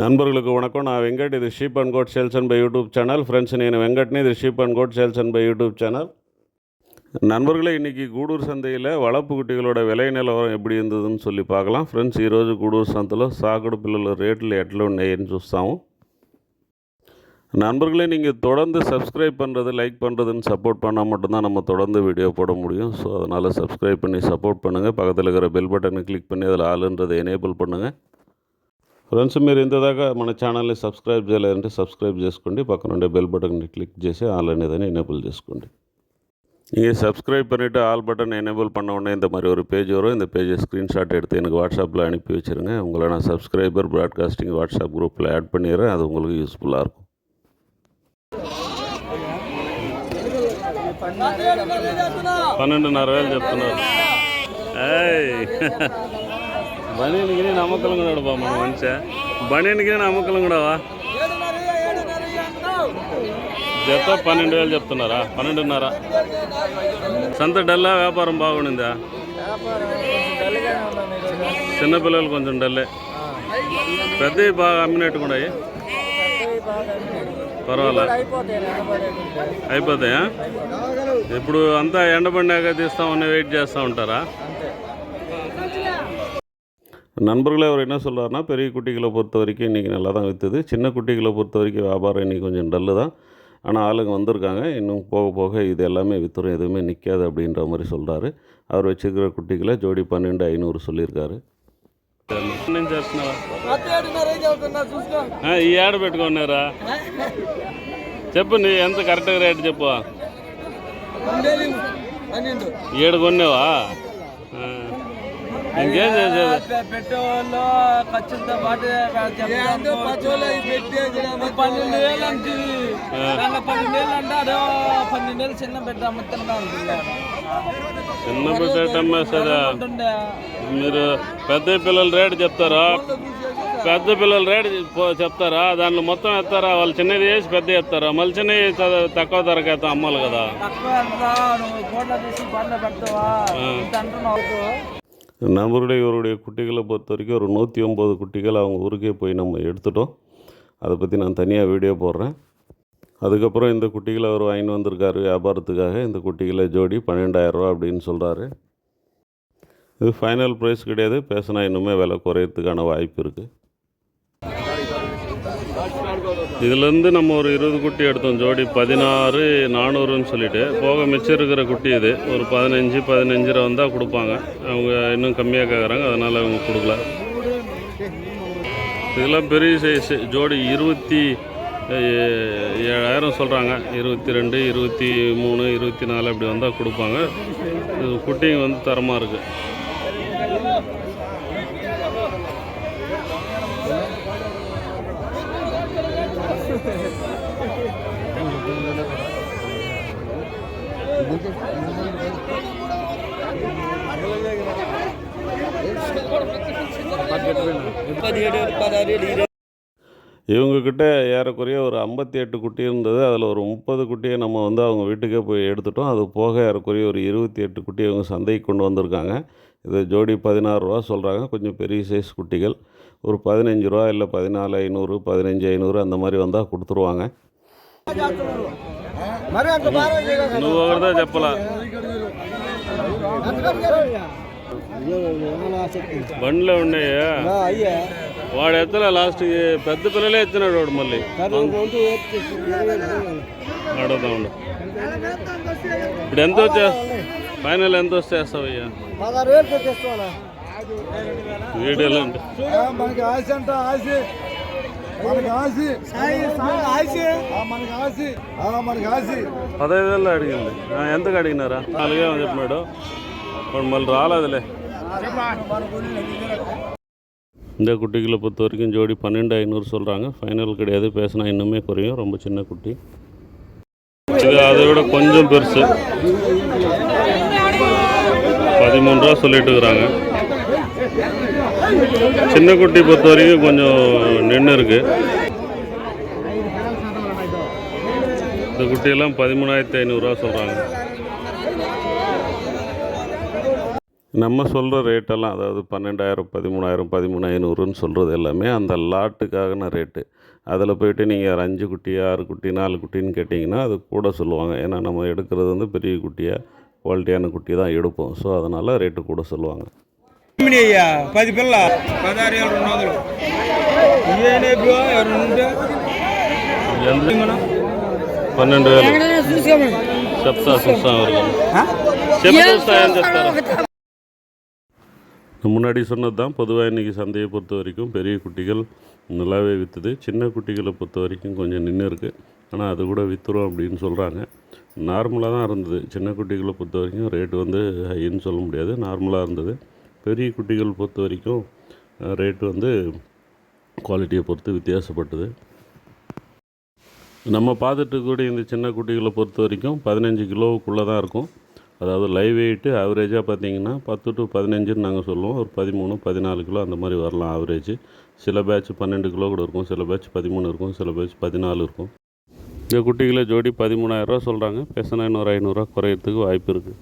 நண்பர்களுக்கு வணக்கம். நான் வெங்கட். இது sheep and goat sales and buy YouTube channel. Friends நான் வெங்கட்னு இது sheep and goat sales and buy YouTube channel. நண்பர்களே இன்றைக்கி கூடூர் சந்தையில் வளர்ப்பு குட்டிகளோட விலை நிலவரம் எப்படி இருந்ததுன்னு சொல்லி பார்க்கலாம். ஃப்ரெண்ட்ஸ் ఈరోజు గూడూరు సంతలో సాగుడు పిల్లల రేట్లు ఎట్లా ఉన్నాయని చూస్తాము நண்பர்களே நீங்கள் தொடர்ந்து சப்ஸ்கிரைப் பண்ணுறது லைக் பண்ணுறதுன்னு சப்போர்ட் பண்ணால் மட்டும்தான் நம்ம தொடர்ந்து வீடியோ போட முடியும். ஸோ அதனால் சப்ஸ்கிரைப் பண்ணி சப்போர்ட் பண்ணுங்கள் பக்கத்தில் இருக்கிற பெல் பட்டனை கிளிக் பண்ணி அதில் ஆளுன்றதை எனேபிள் பண்ணுங்கள் ఫ్రెండ్స్ మీరు ఇంతదాకా మన ఛానల్ని సబ్స్క్రైబ్ చేయలేదంటే సబ్స్క్రైబ్ చేసుకోండి పక్కన ఉండే బెల్ బటన్ని క్లిక్ చేసి ఆల్ అనేదని எனேபிள் చేసుకోండి நீங்கள் சப்ஸ்கிரைப் பண்ணிவிட்டு ஆல் பட்டன் எனேபிள் பண்ண உடனே இந்த மாதிரி ஒரு பேஜ் வரும் இந்த பேஜை ஸ்க்ரீன்ஷாட் எடுத்து எனக்கு வாட்ஸ்அப்பில் அனுப்பி வச்சுருங்க உங்களை நான் சப்ஸ்கிரைபர் ப்ராட்காஸ்டிங் வாட்ஸ்அப் குரூப்பில் ஆட் பண்ணிடுறேன் அது உங்களுக்கு யூஸ்ஃபுல்லாக இருக்கும் పన్నెండున్నర వేలు చెప్తున్నారు ఏయ్ బనీనికి నమ్మకం కూడా బా మన మనిషి బనీనికి నమ్మకం కూడావా జత పన్నెండు వేలు చెప్తున్నారా? పన్నెండున్నర. సంత డల్లా వ్యాపారం బాగుండిందా? చిన్నపిల్లలు కొంచెం డల్లే. పెద్దవి బాగా అమ్మినట్టు కూడా పర్వాలే? అయిపోతాయా? ఇప్పుడు అంతా ఎండబడినాక తీస్తామని వెయిట్ చేస్తూ ఉంటారా? நண்பர்களே அவர் என்ன சொல்கிறாருன்னா பெரிய குட்டிகளை பொறுத்த வரைக்கும் இன்றைக்கி நல்லா தான் விற்றுது சின்ன குட்டிகளை பொறுத்த வரைக்கும் வியாபாரம் இன்றைக்கி கொஞ்சம் டல்லு தான் ஆனால் ஆளுங்க வந்திருக்காங்க இன்னும் போக போக இது எல்லாமே விற்றுரும் எதுவுமே நிற்காது அப்படின்ற மாதிரி சொல்கிறாரு அவர் வச்சுருக்கிற குட்டிகளை ஜோடி பன்னெண்டு ஐநூறு சொல்லியிருக்காரு ఈ ఏడ పెట్టుకున్నారా చెప్పు నీ ఎంత కరెక్ట్గా రేటు చెప్పు ఏడు కొన్నావా ఆ. ఇంకేం చేసేది పెట్టేవాళ్ళు ఖర్చులతో పాటు పన్నెండు వేలు అంటే పన్నెండు వేలు అంటే అదో పన్నెండు వేలు చిన్న బిడ్డ అమ్ముతున్నా చిన్న బిడ్డ సరే? మీరు పెద్ద పిల్లల రేటు చెప్తారా? పెద్ద పిల్లల రేటు చెప్తారా? దాంట్లో మొత్తం ఎత్తారా? వాళ్ళు చిన్నది వేసి పెద్ద ఎత్తారా? మళ్ళీ చిన్నవి తక్కువ ధరకి అయితే అమ్మాలి కదా. நம்மளுடைய இவருடைய குட்டிகளை பொறுத்த வரைக்கும் ஒரு நூற்றி ஒம்பது குட்டிகள் அவங்க ஊருக்கே போய் நம்ம எடுத்துட்டோம். அதை பற்றி நான் தனியாக வீடியோ போடுறேன். அதுக்கப்புறம் இந்த குட்டிகளை அவர் வாங்கின்னு வந்திருக்காரு வியாபாரத்துக்காக. இந்த குட்டிகளை ஜோடி பன்னெண்டாயிரரூவா அப்படின்னு சொல்கிறாரு இது ஃபைனல் ப்ரைஸ் கிடையாது. பேசினா இன்னுமே விலை குறையிறதுக்கான வாய்ப்பு இருக்குது இதுலேருந்து நம்ம ஒரு இருபது குட்டி எடுத்தோம் ஜோடி. பதினாறு நானூறுன்னு சொல்லிட்டு. போக மிச்சம் இருக்கிற குட்டி இது. ஒரு பதினஞ்சு பதினஞ்சரை வந்தால் கொடுப்பாங்க. அவங்க இன்னும் கம்மியாக கேட்குறாங்க அதனால் அவங்க கொடுக்கல. இதெல்லாம் பெரிய சைஸ் ஜோடி இருபத்தி ஏழாயிரம் சொல்கிறாங்க இருபத்தி ரெண்டு இருபத்தி மூணு இருபத்தி நாலு அப்படி வந்தால் கொடுப்பாங்க. இது குட்டிங்க வந்து தரமாக இருக்குது இவங்கக்கிட்ட ஏறக்குறைய ஒரு ஐம்பத்தி எட்டு குட்டி இருந்தது. அதில் ஒரு முப்பது குட்டியை நம்ம வந்து அவங்க வீட்டுக்கே போய் எடுத்துட்டோம். அது போக ஏறக்குறைய ஒரு இருபத்தி எட்டு குட்டி அவங்க சந்தைக்கு கொண்டு வந்திருக்காங்க. இது ஜோடி பதினாறு ரூபா சொல்கிறாங்க கொஞ்சம் பெரிய சைஸ் குட்டிகள். ஒரு பதினஞ்சு ரூபா இல்லை பதினாலு ஐநூறு பதினஞ்சு ஐநூறு அந்த மாதிரி வந்தால் கொடுத்துருவாங்க. నువ్వు చెప్పలా. బండ్లో ఉన్నాయా వాడు ఎత్తలే లాస్ట్కి పెద్ద పిల్లలే ఎత్తినాడు వాడు మళ్ళీ. అడుగుతా ఉండు. ఇప్పుడు ఎంత వచ్చా? ఫైనల్ ఎంత వీడియోలో అంటే. మనకి ఆశ అంట ఆశ మనకి ఆశ ఆ, మనకి ఆశ ఆ, మనకి ఆశ పదహైదు వేలు అడిగింది ఆ, ఎంతకు అడిగినారా నాలుగే చెప్పాడు వాడు మళ్ళీ రాలేదులే இந்த குட்டிகளை பொறுத்த வரைக்கும் ஜோடி பன்னெண்டு ஐநூறு சொல்கிறாங்க ஃபைனல் கிடையாது பேசினா இன்னுமே குறையும் ரொம்ப சின்ன குட்டி இது அதை விட கொஞ்சம் பெருசு பதிமூணு ரூபா சொல்லிட்டு இருக்கிறாங்க சின்ன குட்டி பொறுத்த வரைக்கும் கொஞ்சம் நின்று இருக்கு இந்த குட்டியெல்லாம் பதிமூணாயிரத்தி ஐநூறுரூவா சொல்கிறாங்க நம்ம சொல்கிற ரேட்டெல்லாம் அதாவது பன்னெண்டாயிரம் பதிமூணாயிரம் பதிமூணு ஐநூறுன்னு சொல்கிறது எல்லாமே அந்த லாட்டுக்கான ரேட்டு அதில் போயிட்டு நீங்கள் ஒரு அஞ்சு குட்டி ஆறு குட்டி நாலு குட்டின்னு கேட்டிங்கன்னா அது கூட சொல்லுவாங்க. ஏன்னா நம்ம எடுக்கிறது வந்து பெரிய குட்டியாக குவாலிட்டியான குட்டி தான் எடுப்போம். ஸோ அதனால் ரேட்டு கூட சொல்லுவாங்க. అయ్యా పది పిల్ల పదహారు వేల రెండు వందలు ఇవేనే రెండు పన్నెండు వేలు చెప్తా చూస్తాం ఎవరికి చెప్తా ఏం చెప్తారు நான் முன்னாடி சொன்னது தான் பொதுவாக இன்றைக்கி சந்தையை பொறுத்த வரைக்கும் பெரிய குட்டிகள் நல்லாவே விற்றுது சின்ன குட்டிகளை பொறுத்த வரைக்கும் கொஞ்சம் நின்று இருக்குது ஆனால் அது கூட விற்றுரும் அப்படின்னு சொல்கிறாங்க நார்மலாக தான் இருந்தது சின்ன குட்டிகளை பொறுத்த வரைக்கும் ரேட்டு வந்து ஹைன்னு சொல்ல முடியாது நார்மலாக இருந்தது பெரிய குட்டிகள் பொறுத்த வரைக்கும் ரேட் வந்து குவாலிட்டியை பொறுத்து வித்தியாசப்பட்டது. நம்ம பார்த்துட்டு இந்த சின்ன குட்டிகளை பொறுத்த வரைக்கும் பதினஞ்சு கிலோவுக்குள்ளே தான் இருக்கும். அதாவது லைவ் வெயிட்டு ஆவரேஜாக பார்த்தீங்கன்னா பத்து டு பதினஞ்சுன்னு நாங்கள் சொல்லுவோம். ஒரு பதிமூணு பதினாலு கிலோ அந்த மாதிரி வரலாம் ஆவரேஜ் சில பேட்ச் பன்னெண்டு கிலோ கூட இருக்கும். சில பேட்ச் பதிமூணு இருக்கும். சில பேட்ச் பதினாலு இருக்கும். இந்த குட்டிகளை ஜோடி பதிமூணாயிரரூவா சொல்கிறாங்க பேசினா இன்னொரு ஐநூறுரூவா குறையிறதுக்கு வாய்ப்பு இருக்குது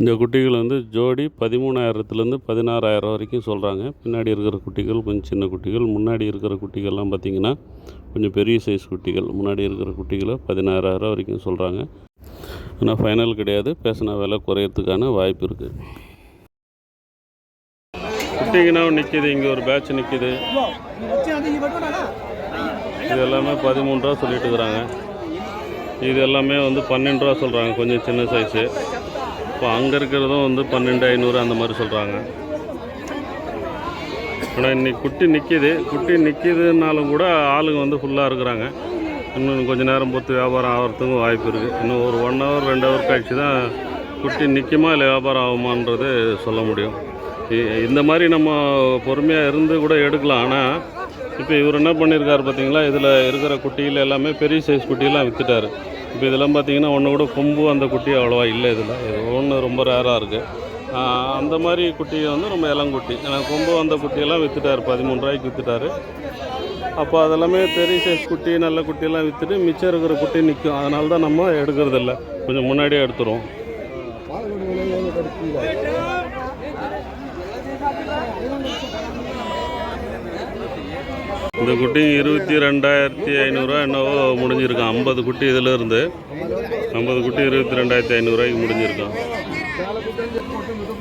இந்த குட்டிகள் வந்து ஜோடி பதிமூணாயிரத்துலேருந்து பதினாறாயிரம் வரைக்கும் சொல்கிறாங்க. பின்னாடி இருக்கிற குட்டிகள் கொஞ்சம் சின்ன குட்டிகள் முன்னாடி இருக்கிற குட்டிகள்லாம் பார்த்திங்கன்னா கொஞ்சம் பெரிய சைஸ் குட்டிகள் முன்னாடி இருக்கிற குட்டிகளை பதினாறாயிரம் வரைக்கும் சொல்கிறாங்க. ஆனால் ஃபைனல் கிடையாது பேசினா விலை குறையிறதுக்கான வாய்ப்பு இருக்குது குட்டிங்கன்னா நிற்கிது இங்கே ஒரு பேட்ச் நிற்கிது இது எல்லாமே பதிமூன்றுரூவா சொல்லிட்டு இருக்கிறாங்க. இது எல்லாமே வந்து பன்னெண்டு ரூபா சொல்கிறாங்க கொஞ்சம் சின்ன சைஸு இப்போ அங்கே இருக்கிறதும் வந்து பன்னெண்டு ஐநூறு அந்த மாதிரி சொல்கிறாங்க ஆனால் இன்னைக்கு குட்டி நிற்கிது குட்டி நிற்கிதுனாலும் கூட ஆளுங்க வந்து ஃபுல்லாக இருக்கிறாங்க. இன்னும் கொஞ்ச நேரம் பொறுத்து வியாபாரம் ஆகிறதுக்கும் வாய்ப்பு இருக்குது இன்னும் ஒரு ஒன் ஹவர் ரெண்டு ஹவர் கழிச்சு தான் குட்டி நிற்குமா இல்லை வியாபாரம் ஆகுமான்றது சொல்ல முடியும். இ- இந்த மாதிரி நம்ம பொறுமையாக இருந்து கூட எடுக்கலாம். ஆனால் இப்போ இவர் என்ன பண்ணியிருக்காரு பார்த்தீங்களா இதில் இருக்கிற குட்டியில் எல்லாமே பெரிய சைஸ் குட்டியெல்லாம் விற்றுட்டார் இப்போ இதெல்லாம் பார்த்தீங்கன்னா ஒன்று கூட கொம்பு அந்த குட்டி அவ்வளோவா இல்லை இதில். இது ஒன்று ரொம்ப ரேராக இருக்குது அந்த மாதிரி குட்டி வந்து ரொம்ப இளங்குட்டி. ஏன்னா கொம்பு வந்த குட்டியெல்லாம் விற்றுட்டாரு பதிமூணு ரூபாய்க்கு விற்றுட்டாரு அப்போ அதெல்லாமே பெரிய சைஸ் குட்டி நல்ல குட்டியெல்லாம் விற்றுட்டு மிச்சம் இருக்கிற குட்டி நிற்கும் அதனால தான் நம்ம எடுக்கிறதில்ல. கொஞ்சம் முன்னாடியே எடுத்துருவோம். இந்த குட்டி இருபத்தி ரெண்டாயிரத்தி ஐநூறுரூவா என்னவோ முடிஞ்சிருக்கான் ஐம்பது குட்டி இதில் இருந்து ஐம்பது குட்டி இருபத்தி ரெண்டாயிரத்தி ஐநூறுரூவாய்க்கு முடிஞ்சிருக்கான்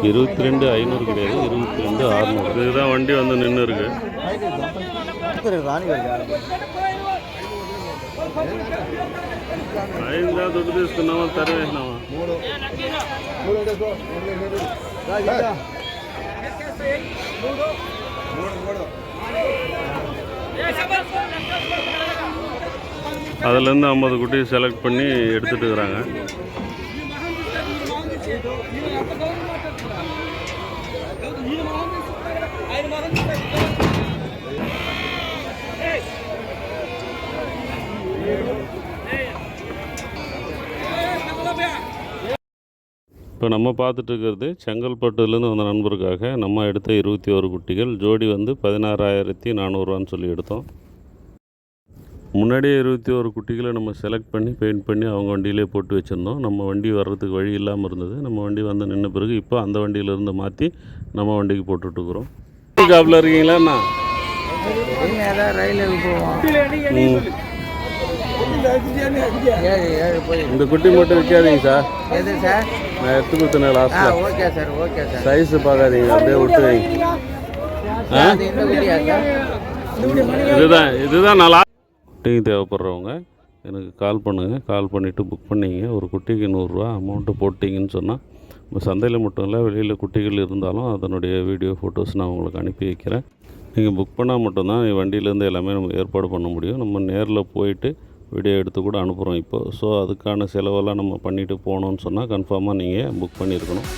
இருபத்தி ரெண்டு ஐநூறு கிடையாது இருபத்தி ரெண்டு அறுநூறு இதுதான் வண்டி வந்து நின்று இருக்கு ఐదు దుడ్డు తీసుకున్నామా తరివేసినామా அதுலேருந்து ஐம்பது குட்டி செலக்ட் பண்ணி எடுத்துகிட்டு இருக்கிறாங்க இப்போ நம்ம பார்த்துட்ருக்கிறது செங்கல்பட்டுலேருந்து வந்த நண்பருக்காக நம்ம எடுத்த இருபத்தி ஒரு குட்டிகள். ஜோடி வந்து பதினாறாயிரத்தி நானூறுவான்னு சொல்லி எடுத்தோம். முன்னாடியே இருபத்தி ஒரு குட்டிகளை நம்ம செலக்ட் பண்ணி பெயிண்ட் பண்ணி அவங்க வண்டியிலே போட்டு வச்சுருந்தோம். நம்ம வண்டி வர்றதுக்கு வழி இல்லாமல் இருந்தது. நம்ம வண்டி வந்து நின்ன பிறகு இப்போ அந்த வண்டியிலேருந்து மாற்றி நம்ம வண்டிக்கு போட்டுட்ருக்குறோம் ஜாப்பில் இருக்கீங்களாண்ணா இந்த குட்டி மட்டும் விற்காதீங்க சார் நான் எடுத்து கொடுத்தேன் ஆ லாஸ்ட்டில் okay sir okay sir size பார்க்காதீங்க அப்படியே விட்டு வைங்க ஆ அது இந்த குட்டியா சார் இதுதான் இதுதான் நல்லா குட்டிங்க தேவைப்படுறவங்க எனக்கு கால் பண்ணுங்கள் கால் பண்ணிவிட்டு புக் பண்ணிங்க ஒரு குட்டிக்கு நூறுரூவா அமௌண்ட்டு போட்டிங்கன்னு சொன்னால் நம்ம சந்தையில் மட்டும் இல்லை வெளியில் குட்டிகள் இருந்தாலும் அதனுடைய வீடியோ ஃபோட்டோஸ் நான் உங்களுக்கு அனுப்பி வைக்கிறேன். நீங்கள் புக் பண்ணால் மட்டும்தான் வண்டியிலேருந்து எல்லாமே நம்ம ஏற்பாடு பண்ண முடியும். நம்ம நேரில் போயிட்டு வீடியோ எடுத்து கூட அனுப்புகிறோம் இப்போ. ஸோ அதுக்கான செலவெல்லாம் நம்ம பண்ணிவிட்டு போகணுன்னு சொன்னால் கன்ஃபார்மாக நீங்கள் புக் பண்ணியிருக்கணும்.